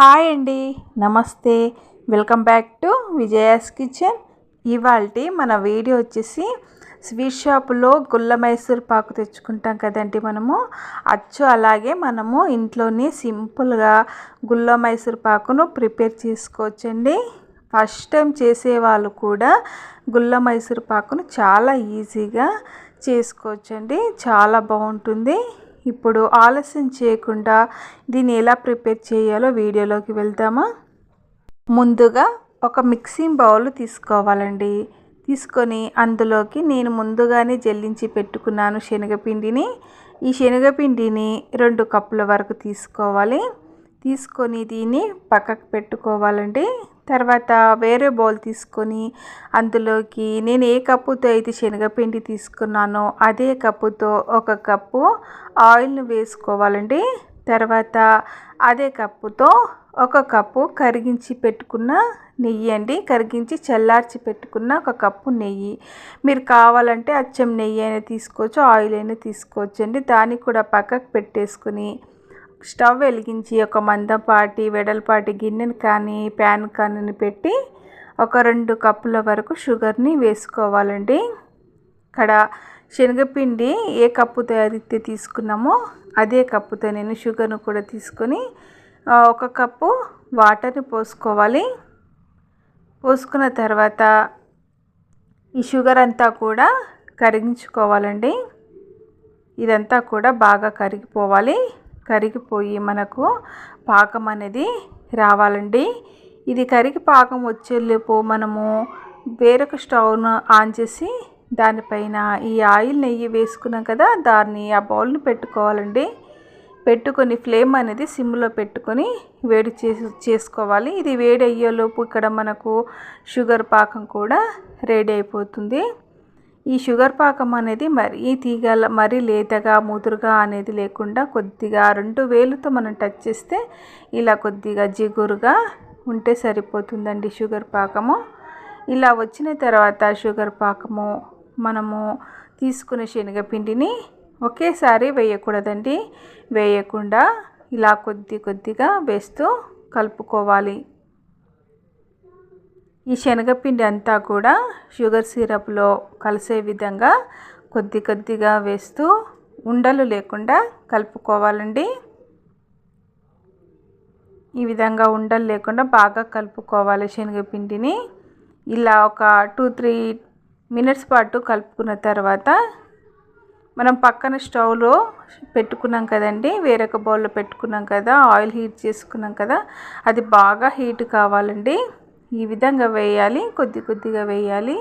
Hi అండి నమస్తే. Welcome back to Vijaya's kitchen. ఇవాళ మన వీడియో వచ్చేసి స్వీట్ షాపులో గుల్ల మైసూర్ పాకు తెచ్చుకుంటాం కదండి మనము. అచ్చు అలాగే మనము ఇంట్లోనే సింపుల్గా గుల్ల మైసూర్ పాకును ప్రిపేర్ చేసుకోవచ్చండి. ఫస్ట్ టైం చేసేవాళ్ళు కూడా గుల్ల మైసూర్ పాకును చాలా ఈజీగా చేసుకోవచ్చండి. చాలా బాగుంటుంది. ఇప్పుడు ఆలస్యం చేయకుండా దీన్ని ఎలా ప్రిపేర్ చేయాలో వీడియోలోకి వెళ్దామా? ముందుగా ఒక మిక్సింగ్ బౌల్ తీసుకోవాలండి. తీసుకొని అందులోకి నేను ముందుగానే జల్లించి పెట్టుకున్నాను శనగపిండిని. ఈ శనగపిండిని రెండు కప్పుల వరకు తీసుకోవాలి. తీసుకొని దీన్ని పక్కకు పెట్టుకోవాలండి. తర్వాత వేరే బౌల్ తీసుకొని అందులోకి నేను ఏ కప్పుతో అయితే శనగపిండి తీసుకున్నానో అదే కప్పుతో ఒక కప్పు ఆయిల్ను వేసుకోవాలండి. తర్వాత అదే కప్పుతో ఒక కప్పు కరిగించి పెట్టుకున్న నెయ్యి అండి. కరిగించి చల్లార్చి పెట్టుకున్న ఒక కప్పు నెయ్యి. మీరు కావాలంటే అచ్చం నెయ్యి అయినా తీసుకోవచ్చు ఆయిల్ అయినా తీసుకోవచ్చు అండి దాన్ని కూడా పక్కకు పెట్టేసుకుని స్టవ్ వెలిగించి ఒక మందపాటి వెడల్పాటి గిన్నెని కానీ ప్యాన్ కానీ పెట్టి ఒక రెండు కప్పుల వరకు షుగర్ని వేసుకోవాలండి. ఇక్కడ శనగపిండి ఏ కప్పుతో అయితే తీసుకున్నామో అదే కప్పుతో నేను షుగర్ను కూడా తీసుకొని ఒక కప్పు వాటర్ని పోసుకోవాలి. పోసుకున్న తర్వాత ఈ షుగర్ అంతా కూడా కరిగించుకోవాలండి. ఇదంతా కూడా బాగా కరిగిపోవాలి. కరిగిపోయి మనకు పాకం అనేది రావాలండి. ఇది కరిగి పాకం వచ్చేలోపు మనము వేరొక స్టవ్ను ఆన్ చేసి దానిపైన ఈ ఆయిల్ నెయ్యి వేసుకున్నాం కదా దాన్ని ఆ బౌల్ని పెట్టుకోవాలండి. పెట్టుకొని ఫ్లేమ్ అనేది సిమ్లో పెట్టుకొని వేడి చేసి చేసుకోవాలి. ఇది వేడి అయ్యేలోపు ఇక్కడ మనకు షుగర్ పాకం కూడా రెడీ అయిపోతుంది. ఈ షుగర్ పాకం అనేది మరీ తీగల మరీ లేతగా ముదురుగా అనేది లేకుండా కొద్దిగా రెండు వేలుతో మనం టచ్ చేస్తే ఇలా కొద్దిగా జిగురుగా ఉంటే సరిపోతుందండి షుగర్ పాకము. ఇలా వచ్చిన తర్వాత షుగర్ పాకము మనము తీసుకునే శనగపిండిని ఒకేసారి వేయకూడదండి. వేయకుండా ఇలా కొద్ది కొద్దిగా వేస్తూ కలుపుకోవాలి. ఈ శనగపిండి అంతా కూడా షుగర్ సిరప్లో కలిసే విధంగా కొద్ది కొద్దిగా వేస్తూ ఉండలు లేకుండా కలుపుకోవాలండి. ఈ విధంగా ఉండలు లేకుండా బాగా కలుపుకోవాలి శనగపిండిని. ఇలా ఒక టూ త్రీ మినిట్స్ పాటు కలుపుకున్న తర్వాత మనం పక్కన స్టవ్లో పెట్టుకున్నాం కదండి వేరొక బౌల్లో పెట్టుకున్నాం కదా ఆయిల్ హీట్ చేసుకున్నాం కదా అది బాగా హీట్ కావాలండి. ఈ విధంగా వేయాలి కొద్ది కొద్దిగా వేయాలి.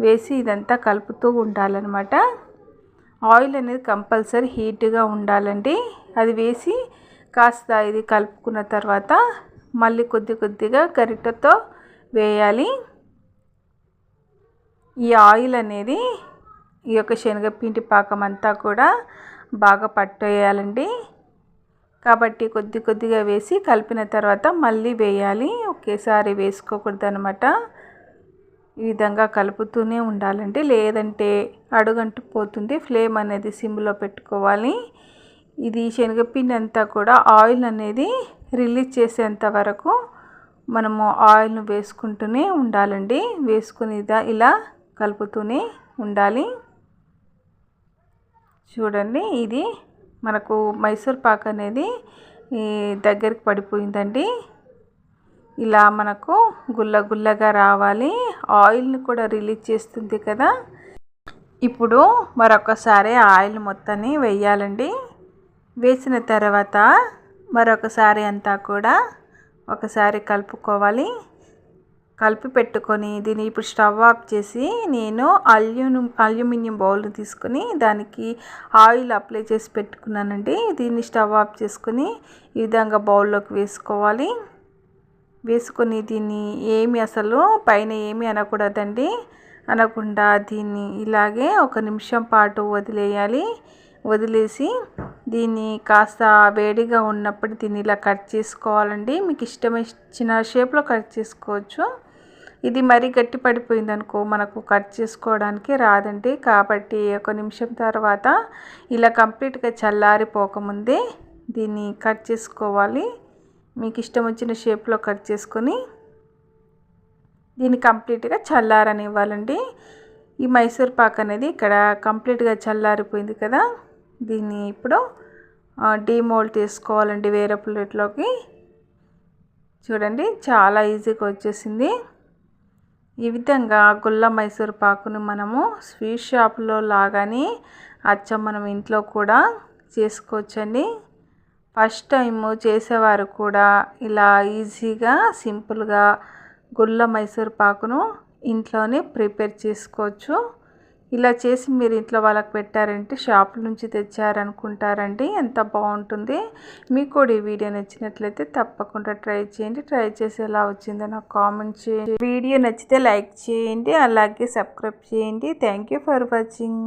వేసి ఇదంతా కలుపుతూ ఉండాలన్నమాట. ఆయిల్ అనేది కంపల్సరీ హీట్గా ఉండాలండి. అది వేసి కాస్త ఇది కలుపుకున్న తర్వాత మళ్ళీ కొద్ది కొద్దిగా గరిటతో వేయాలి. ఈ ఆయిల్ అనేది ఈ యొక్క శనగపిండి పాకం అంతా కూడా బాగా పట్టేయాలండి. కాబట్టి కొద్ది కొద్దిగా వేసి కలిపిన తర్వాత మళ్ళీ వేయాలి. ఒకేసారి వేసుకోకూడదు అనమాట ఈ విధంగా కలుపుతూనే ఉండాలండి. లేదంటే అడుగంటు పోతుంది ఫ్లేమ్ అనేది సిమ్లో పెట్టుకోవాలి. ఇది శనగపిండి అంతా కూడా ఆయిల్ అనేది రిలీజ్ చేసేంత వరకు మనము ఆయిల్ను వేసుకుంటూనే ఉండాలండి. వేసుకుని ఇలా కలుపుతూనే ఉండాలి. చూడండి ఇది మనకు మైసూర్ పాక్ అనేది దగ్గరికి పడిపోయిందండి. ఇలా మనకు గుల్ల గుల్లగా రావాలి. ఆయిల్ని కూడా రిలీజ్ చేస్తుంది కదా. ఇప్పుడు మరొకసారి ఆయిల్ మొత్తాన్ని వేయాలండి. వేసిన తర్వాత మరొకసారి అంతా కూడా ఒకసారి కలుపుకోవాలి. కలిపి పెట్టుకొని దీన్ని ఇప్పుడు స్టవ్ ఆఫ్ చేసి నేను అల్యూమినియం అల్యూమినియం బౌల్ని తీసుకొని దానికి ఆయిల్ అప్లై చేసి పెట్టుకున్నానండి. దీన్ని స్టవ్ ఆఫ్ చేసుకొని ఈ విధంగా బౌల్లోకి వేసుకోవాలి. వేసుకొని దీన్ని ఏమి అసలు పైన ఏమి అనకూడదండి. అనకుండా దీన్ని ఇలాగే ఒక నిమిషం పాటు వదిలేయాలి. వదిలేసి దీన్ని కాస్త వేడిగా ఉన్నప్పుడు దీన్ని ఇలా కట్ చేసుకోవాలండి. మీకు ఇష్టమైన షేప్లో కట్ చేసుకోవచ్చు. ఇది మరీ గట్టి పడిపోయింది అనుకో మనకు కట్ చేసుకోవడానికి రాదండి. కాబట్టి ఒక నిమిషం తర్వాత ఇలా కంప్లీట్గా చల్లారిపోకముందే దీన్ని కట్ చేసుకోవాలి. మీకు ఇష్టం వచ్చిన షేప్లో కట్ చేసుకొని దీన్ని కంప్లీట్గా చల్లారనివ్వాలండి. ఈ మైసూర్ పాక్ అనేది ఇక్కడ కంప్లీట్గా చల్లారిపోయింది కదా. దీన్ని ఇప్పుడు డీమోల్డ్ చేసుకోవాలండి వేరే ప్లేట్లోకి చూడండి చాలా ఈజీగా వచ్చేసింది. ఈ విధంగా గుల్ల మైసూర్ పాకును మనము స్వీట్ షాప్లో లాగానే అచ్చం మనం ఇంట్లో కూడా చేసుకోవచ్చండి. ఫస్ట్ టైం చేసేవారు కూడా ఇలా ఈజీగా సింపుల్గా గుల్ల మైసూర్ పాకును ఇంట్లోనే ప్రిపేర్ చేసుకోవచ్చు. ఇలా చేసి మీరు ఇంట్లో వాళ్ళకి పెట్టారంటే షాప్ నుంచి తెచ్చారనుకుంటారండి. ఎంత బాగుంటుంది. మీకు కూడా ఈ వీడియో నచ్చినట్లయితే తప్పకుండా ట్రై చేయండి. ట్రై చేసి ఎలా వచ్చిందో నాకు కామెంట్ చేయండి. వీడియో నచ్చితే లైక్ చేయండి. అలాగే సబ్స్క్రైబ్ చేయండి. Thank you for watching.